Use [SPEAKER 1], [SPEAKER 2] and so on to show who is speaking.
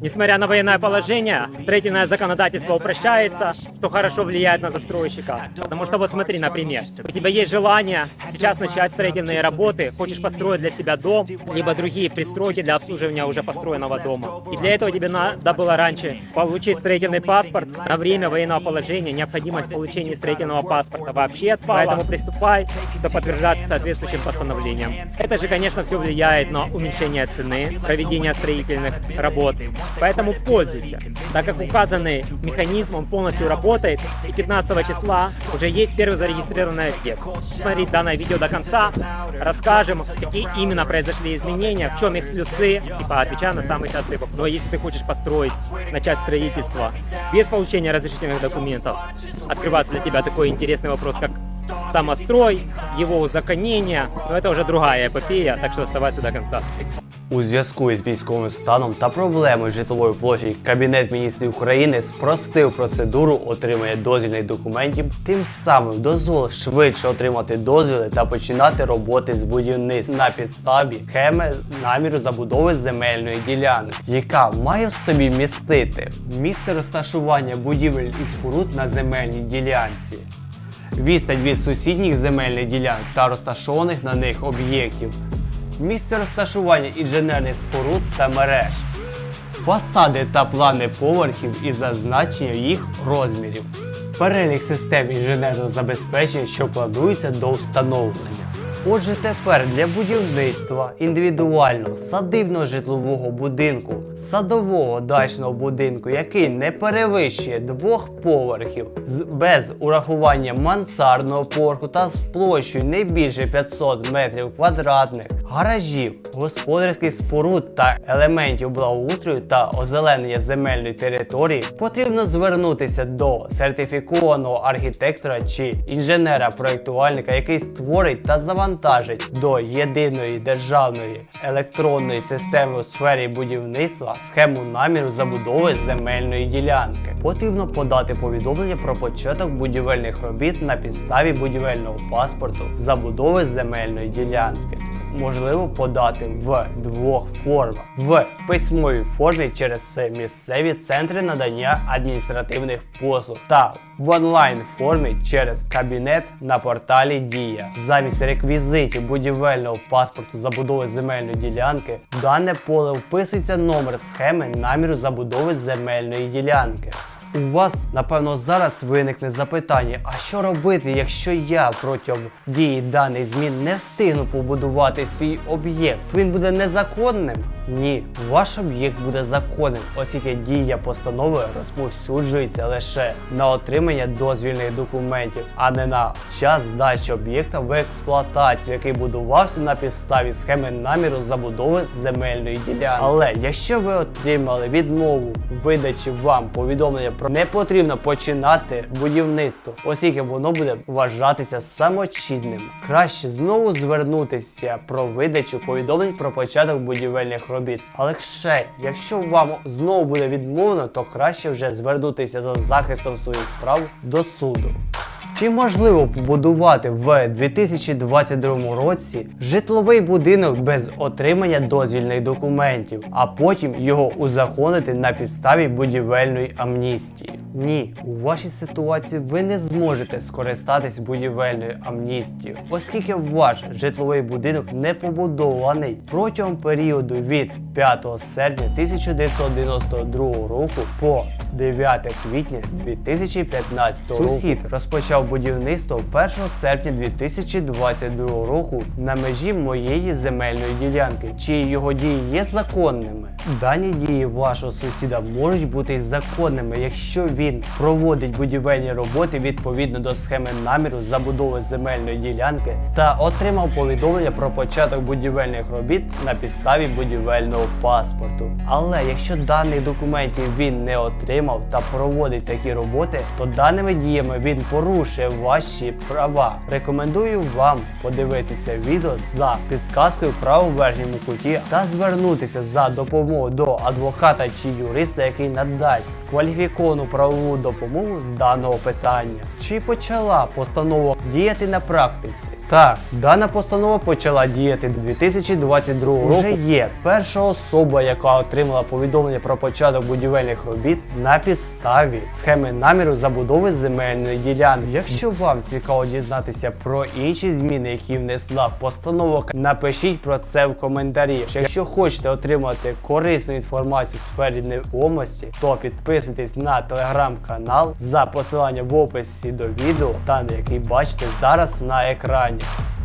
[SPEAKER 1] Несмотря на военное положение, строительное законодательство упрощается, что хорошо влияет на застройщика. Потому что вот смотри, например, у тебя есть желание сейчас начать строительные работы, хочешь построить для себя дом, либо другие пристройки для обслуживания уже построенного дома. И для этого тебе надо было раньше получить строительный паспорт. На время военного положения необходимость получения строительного паспорта вообще отпала. Поэтому приступай, что подтверждаться соответствующим постановлением. Это же, конечно, все влияет на уменьшение цены проведения строительных работ. Поэтому пользуйся, так как указанный механизм он полностью работает, и 15 числа уже есть первый зарегистрированный объект. Смотри данное видео до конца, расскажем, какие именно произошли изменения, в чем их плюсы, и поотвечаем на самый частый вопрос. Но если ты хочешь построить, начать строительство без получения разрешительных документов, открывается для тебя такой интересный вопрос, как самострой, его узаконение, но это уже другая эпопея, так что оставайся до конца.
[SPEAKER 2] У зв'язку із військовим станом та проблемою житлової площі Кабінет міністрів України спростив процедуру отримання дозвільних документів, тим самим дозволив швидше отримати дозвіли та починати роботи з будівництва на підставі схеми наміру забудови земельної ділянки, яка має в собі містити місце розташування будівель і споруд на земельній ділянці. Відстань від сусідніх земельних ділянок та розташованих на них об'єктів, місце розташування інженерних споруд та мереж, фасади та плани поверхів і зазначення їх розмірів, перелік систем інженерного забезпечення, що планується до встановлення. Отже, тепер для будівництва індивідуального садибного житлового будинку, садового дачного будинку, який не перевищує двох поверхів, без урахування мансардного поверху та з площею не більше 500 метрів квадратних, гаражів, господарських споруд та елементів благоустрою та озеленення земельної території, потрібно звернутися до сертифікованого архітектора чи інженера-проєктувальника, який створить та завантажить до єдиної державної електронної системи у сфері будівництва схему наміру забудови земельної ділянки. Потрібно подати повідомлення про початок будівельних робіт на підставі будівельного паспорту забудови земельної ділянки можливо подати в двох формах: в письмовій формі через місцеві центри надання адміністративних послуг та в онлайн формі через кабінет на порталі Дія. Замість реквізитів будівельного паспорту забудови земельної ділянки в дане поле вписується номер схеми наміру забудови земельної ділянки. У вас, напевно, зараз виникне запитання: а що робити, якщо я протягом дії даних змін не встигну побудувати свій об'єкт? Він буде незаконним? Ні, ваш об'єкт буде законним, оскільки дія постанови розповсюджується лише на отримання дозвільних документів, а не на час здачі об'єкта в експлуатацію, який будувався на підставі схеми наміру забудови земельної ділянки. Але якщо ви отримали відмову видачі вам повідомлення про не потрібно починати будівництво, оскільки воно буде вважатися самочинним. Краще знову звернутися про видачу повідомлень про початок будівельних робіт. Але ще, якщо вам знову буде відмовлено, то краще вже звернутися за захистом своїх прав до суду. Чи можливо побудувати в 2022 році житловий будинок без отримання дозвільних документів, а потім його узаконити на підставі будівельної амністії? Ні, у вашій ситуації ви не зможете скористатись будівельною амністією, оскільки ваш житловий будинок не побудований протягом періоду від 5 серпня 1992 року по 9 квітня 2015 року. Сусід розпочав будівництво 1 серпня 2022 року на межі моєї земельної ділянки. Чи його дії є законними? Дані дії вашого сусіда можуть бути законними, якщо він проводить будівельні роботи відповідно до схеми наміру забудови земельної ділянки та отримав повідомлення про початок будівельних робіт на підставі будівельного паспорту. Але якщо даних документів він не отримав та проводить такі роботи, то даними діями він порушує ваші права. Рекомендую вам подивитися відео за підсказкою в правому верхньому куті та звернутися за допомогою до адвоката чи юриста, який надасть кваліфіковану правову допомогу з даного питання. Чи почала постанова діяти на практиці? Так, дана постанова почала діяти до 2022 року. Вже є перша особа, яка отримала повідомлення про початок будівельних робіт на підставі схеми наміру забудови земельної ділянки. Якщо вам цікаво дізнатися про інші зміни, які внесла постанова, напишіть про це в коментарі. Якщо хочете отримати корисну інформацію в сфері нерухомості, то підписуйтесь на телеграм-канал за посиланням в описі до відео, та який бачите зараз на екрані. California.